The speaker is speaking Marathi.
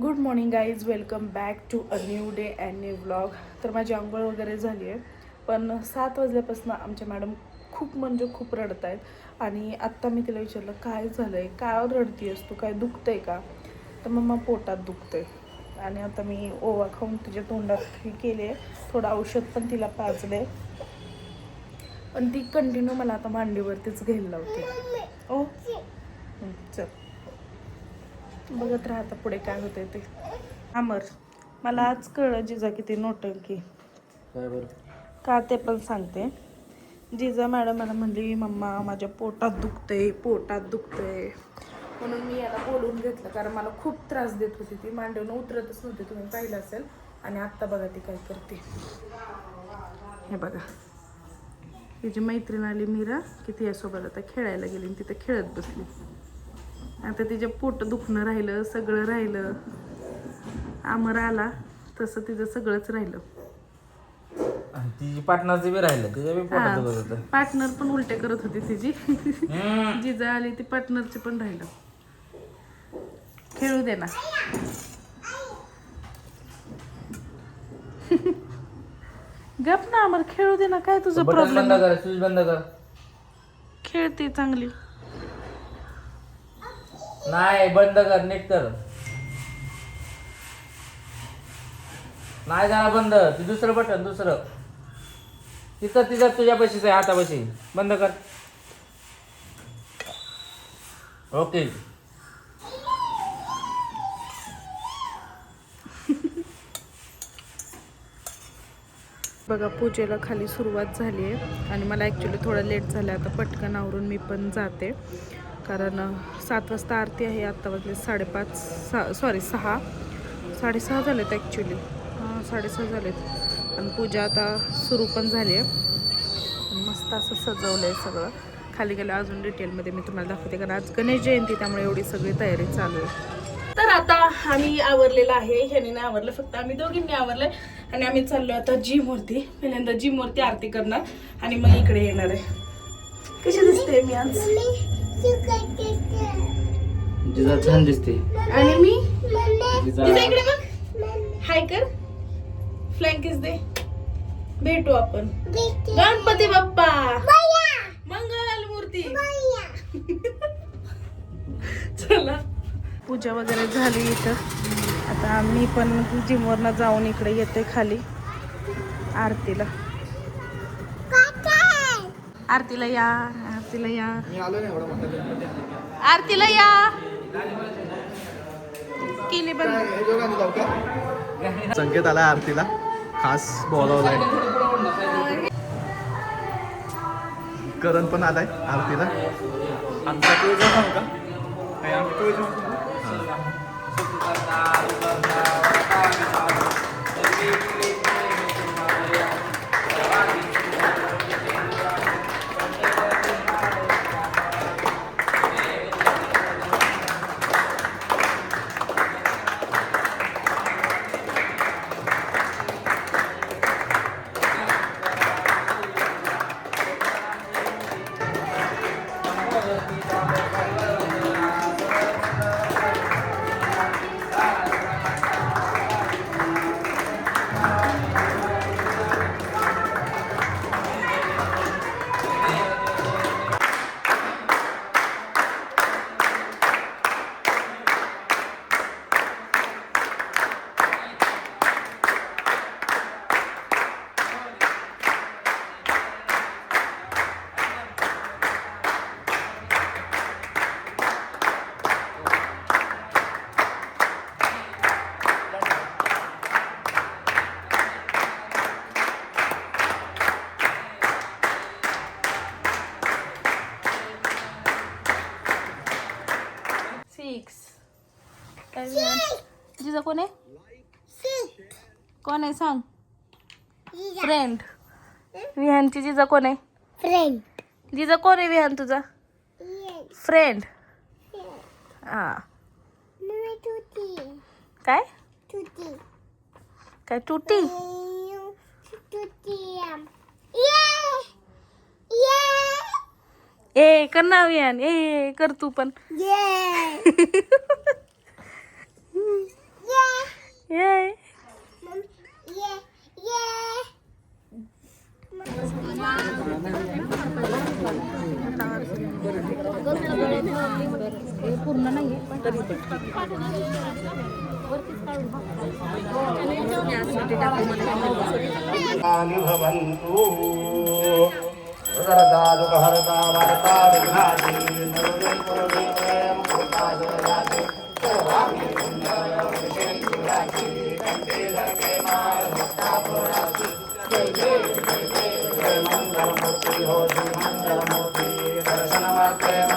Good morning guys welcome back to a new day and new vlog तर माझी आंघोळ वगैरे झाली आहे. पण सात वाजल्यापासून आमच्या मॅडम खूप म्हणजे खूप रडत आहेत आणि आत्ता मी तिला विचारलं काय झालं आहे काय रडतीयस तू? काय दुखतंय का? तर मम्मा पोटात दुखतंय. आणि आता मी ओवा खाऊन तिच्या तोंडात हे केले. आहे थोडं औषध पण तिला पाजले पण ती कंटिन्यू मला आता मांडीवरतीच घ्यायला लावते. ओ हं, चल. बघत राहता पुढे काय होते ते. अमर मला आज कळलं जिजा किती नोटंकी. का ते पण सांगते. जिजा मॅडम मला म्हणली मम्मा माझ्या पोटात दुखतंय पोटात दुखतंय. म्हणून मी याला बोलवून घेतलं कारण मला खूप त्रास देत होती ती. मांडवून उतरतच नव्हती तुम्ही पाहिलं असेल. आणि आत्ता बघा ती काय करते. हे बघा. तिची मैत्रीण आली मीरा की तिच्यासोबत आता खेळायला गेली आणि तिथं खेळत बसली. आता तिच्या पोट दुखणं राहिलं सगळं राहिलं. आमर आला तसं तिचं सगळंच राहिलं. तिची बी राहिलं तिच्या बी होतं. पार्टनर पण उलटे करत होती तिची. जिजा आली ती पार्टनरची पण राहिलं. खेळू दे ना. गप ना आम्हाला खेळू दे ना काय तुझं बटन प्रॉब्लेम बंद कर स्विच बंद कर. खेळते चांगली. नाही बंद कर नीट कर. नाही झाला बंद. ती दुसरं बटन दुसरं. तिथं तिथं तुझ्या पैशीच आहे हातापाशी. बंद कर. ओके. बघा पूजेला खाली सुरुवात झाली आहे. आणि मला ॲक्च्युली थोडं लेट झालं आता पटकन आवरून मी पण जाते. कारण सात वाजता आरती आहे आत्ता वाजले साडेपाच सा सॉरी सहा. साडेसहा झाले आहेत ॲक्च्युली हां साडेसहा आहेत आणि पूजा आता सुरू पण झाली आहे. मस्त असं सजवलं आहे सगळं. खाली गेलं अजून डिटेलमध्ये मी तुम्हाला दाखवते कारण आज गणेश जयंती त्यामुळे एवढी सगळी तयारी चालू आहे. तर आता आम्ही आवरलेलं आहे. ह्याने नाही आवरलं फक्त आम्ही दोघींनी आवरलं आणि आम्ही चाललो आता जी मूर्ती पहिल्यांदा जी मूर्ती आरती करणार. आणि मग इकडे येणार आहे. कशी दिसते मी आज? तिचा छान दिसते. आणि मी? तिचा इकडे बघ. हाय कर. फ्लँकीस दे भेटू आपण. गणपती बाप्पा. मंगल मूर्ती. चला. पूजा वगैरे झाली इथं. आता मी पण जिमवरनं जाऊन इकडे येते खाली. आरतीला. आरतीला या. आरतीला या. आरतीला या. केली बंद. संकेत आलाय आरतीला. खास बोलावलाय. करण पण आलाय आरतीला. आमचा का? जिजा कोण आहे? कोण आहे सांग? फ्रेंड विहानची जिजा कोण आहे? फ्रेंड जिजा कोण आहे विहान तुझा? फ्रेंड हा. काय? काय ये ए कर ना विहान ए कर तू पण. Yay. पूर्ण नाही भवन्तु हरता वार्ता विघ्नादि दर्शनमात्रे